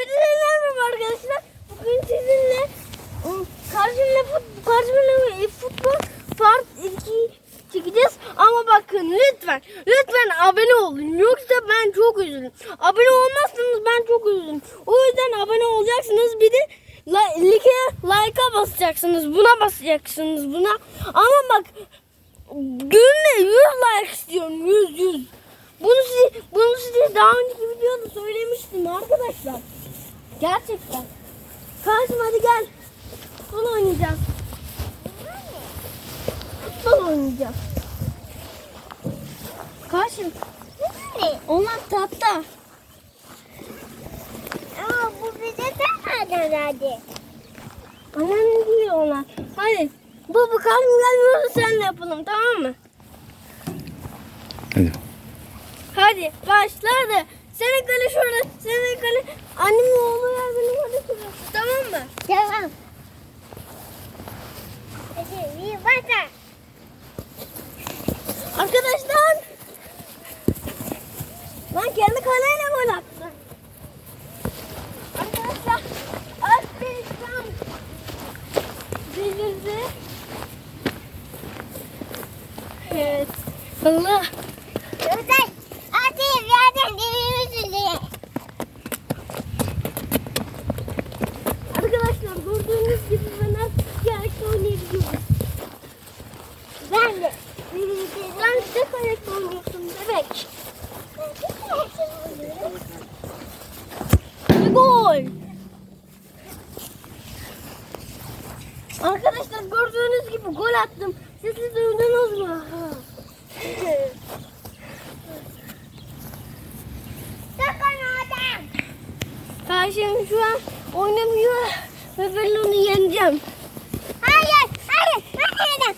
Hepinize merhaba arkadaşlar. Bugün sizinle ım, karşımda fut, karşımda futbol part 2 çekeceğiz. Ama bakın lütfen lütfen abone olun. Yoksa ben çok üzülürüm. Abone olmazsanız ben çok üzülürüm. O yüzden abone olacaksınız. Bir de like, like'a basacaksınız. Buna basacaksınız buna. Ama bak günde 100 like istiyorum. 100 100. Bunu size, bunu size daha önceki videoda söylemiştim arkadaşlar. Gerçekten. Karşım hadi gel. Futbol oynayacağız. Futbol oynayacağız. Karşım. Onlar tahta. Aa, bu bize de hadi. Annem diyor onlar. Hadi. Baba karşım gelmiyorsa senle yapalım tamam mı? Hadi. Hadi başladı. Senin kale şurada. Senin kale. Annemin oğlu ver benim kale şurada. Tamam mı? Tamam. Hadi başla. Arkadaşlar. Lan kendi kaleyle gol attı. Arkadaşlar. Arkadaşlar. Delirdi. Evet. Allah. Özel. Hadi yerden deliğimiz diye. Arkadaşlar gördüğünüz gibi ben artık gerçekten oynayabiliyorum. Ben de. Sen de kayak bebek. Ve gol. Arkadaşlar gördüğünüz gibi gol attım. Siz de duydunuz mu? Karşım şu an oynamıyor ve ben onu yeneceğim. Hayır, hayır, hayır, hayır,